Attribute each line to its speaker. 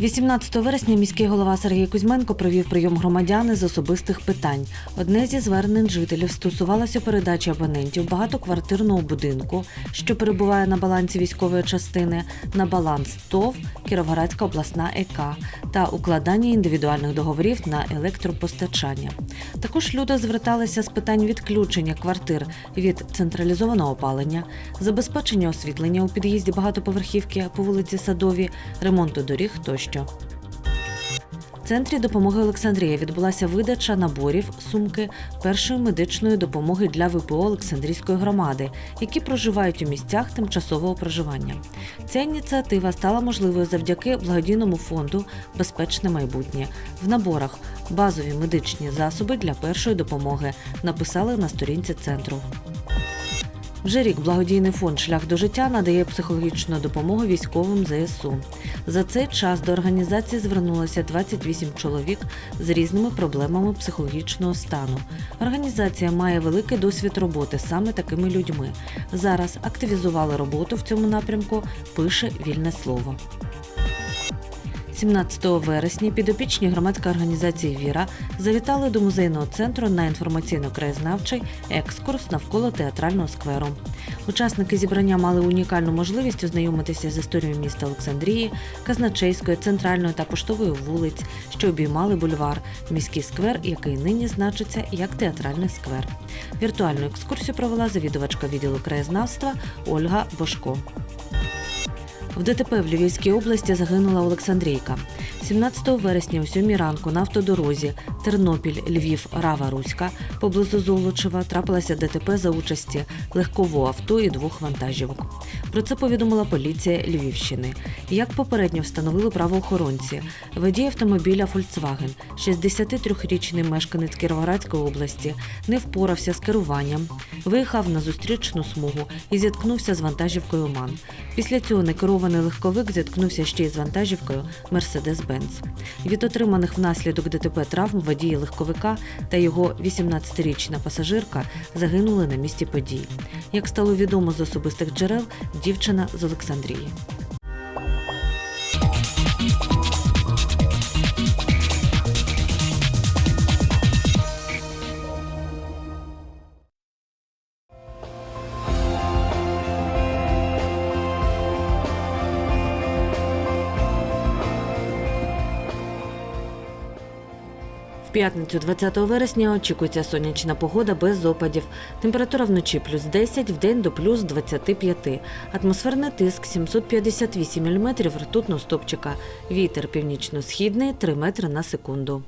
Speaker 1: 18 вересня міський голова Сергій Кузьменко провів прийом громадян із особистих питань. Одне зі звернень жителів стосувалося передачі абонентів багатоквартирного будинку, що перебуває на балансі військової частини, на баланс ТОВ Кіровоградська обласна ЕК та укладання індивідуальних договорів на електропостачання. Також люди зверталися з питань відключення квартир від централізованого опалення, забезпечення освітлення у під'їзді багатоповерхівки по вулиці Садові, ремонту доріг тощо. В центрі допомоги Олександрія відбулася видача наборів сумки першої медичної допомоги для ВПО Олександрійської громади, які проживають у місцях тимчасового проживання. Ця ініціатива стала можливою завдяки благодійному фонду Безпечне майбутнє. В наборах базові медичні засоби для першої допомоги написали на сторінці центру. Вже рік благодійний фонд Шлях до життя надає психологічну допомогу військовим ЗСУ. За цей час до організації звернулося 28 чоловік з різними проблемами психологічного стану. Організація має великий досвід роботи саме такими людьми. Зараз активізували роботу в цьому напрямку. Пише вільне слово. 17 вересня підопічні громадської організації Віра завітали до музейного центру на інформаційно-краєзнавчий екскурс навколо театрального скверу. Учасники зібрання мали унікальну можливість ознайомитися з історією міста Олександрії, Казначейської, центральної та поштової вулиць, що обіймали бульвар, міський сквер, який нині значиться як театральний сквер. Віртуальну екскурсію провела завідувачка відділу краєзнавства Ольга Бошко. В ДТП в Львівській області загинула Олександрійка. 17 вересня о 7 ранку на автодорозі Тернопіль, Львів, Рава Руська поблизу Золочева трапилася ДТП за участі легкового авто і двох вантажівок. Про це повідомила поліція Львівщини. Як попередньо встановили правоохоронці, водій автомобіля Volkswagen, 63-річний мешканець Кіровоградської області, не впорався з керуванням, виїхав на зустрічну смугу і зіткнувся з вантажівкою МАН. Після цього некерований легковик зіткнувся ще й з вантажівкою Mercedes-Benz. Від отриманих внаслідок ДТП травм водії легковика та його 18-річна пасажирка загинули на місці подій. Як стало відомо з особистих джерел, дівчина з Олександрії. В п'ятницю 20 вересня очікується сонячна погода без опадів. Температура вночі плюс 10, вдень до плюс 25. Атмосферний тиск 758 мм ртутного стопчика. Вітер північно-східний 3 метри на секунду.